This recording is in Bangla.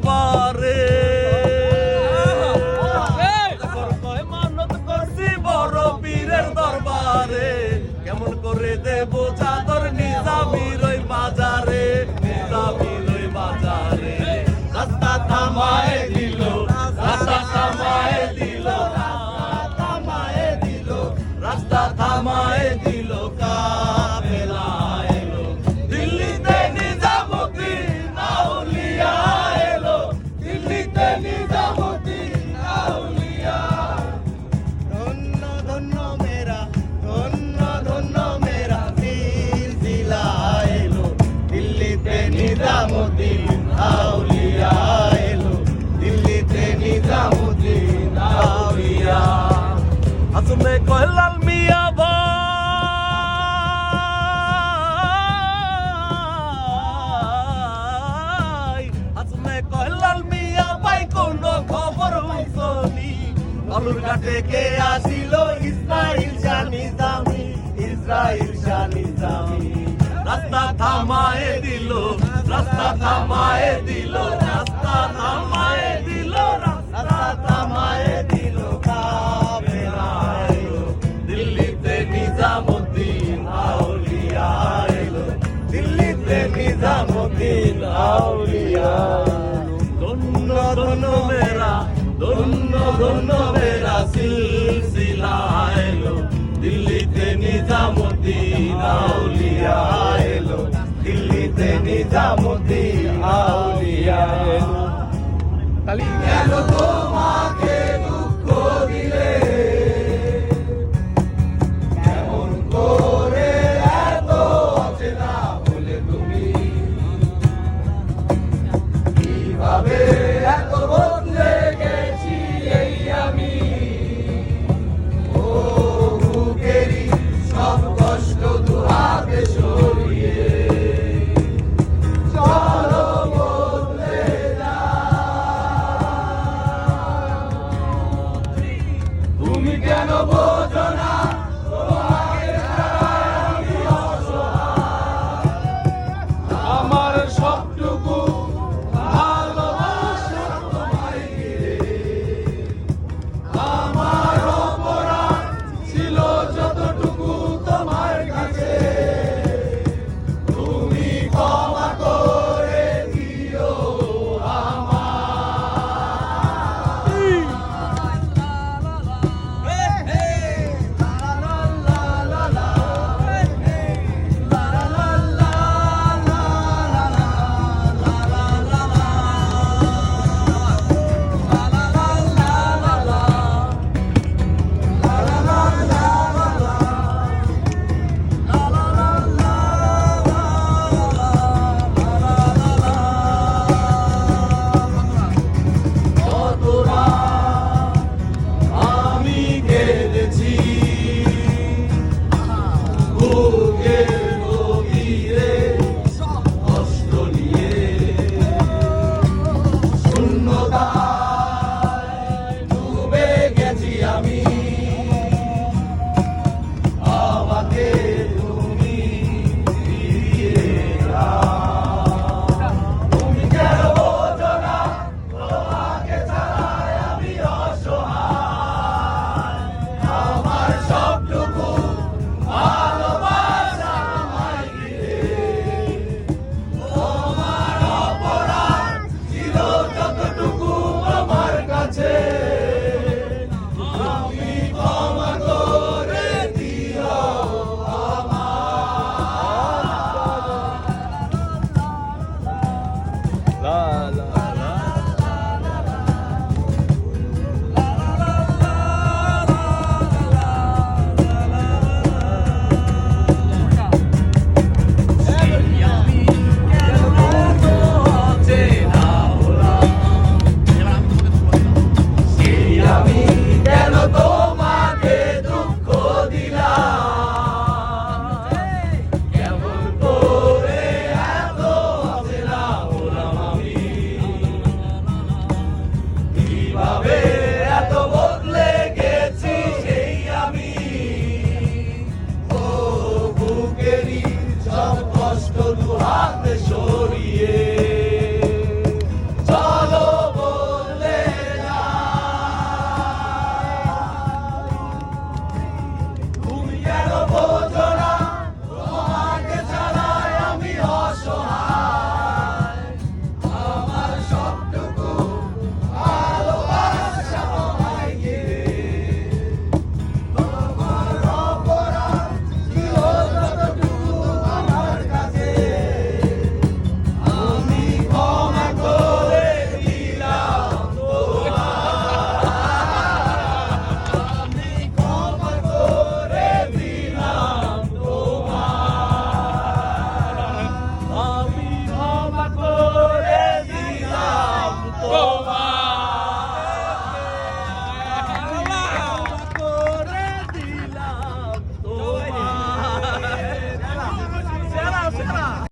barbar রাস্তা থামায় দিল, রাস্তা থামায় দিল, রাস্তা থামায় দিল দিল্লিতে নিজামুদ্দিন আউলিয়া এলো দিল্লিতে নিজামুদ্দিন আউলিয়া ধন্য ধন্য মেরা ধন্য ধন্য মেরা সিলসিলা এলো দিল্লিতে নিজামুদ্দিন আউলিয়া দিল্লিতে নিজামুদ্দিন আউলিয়া। কেন তোমাকে Yeah.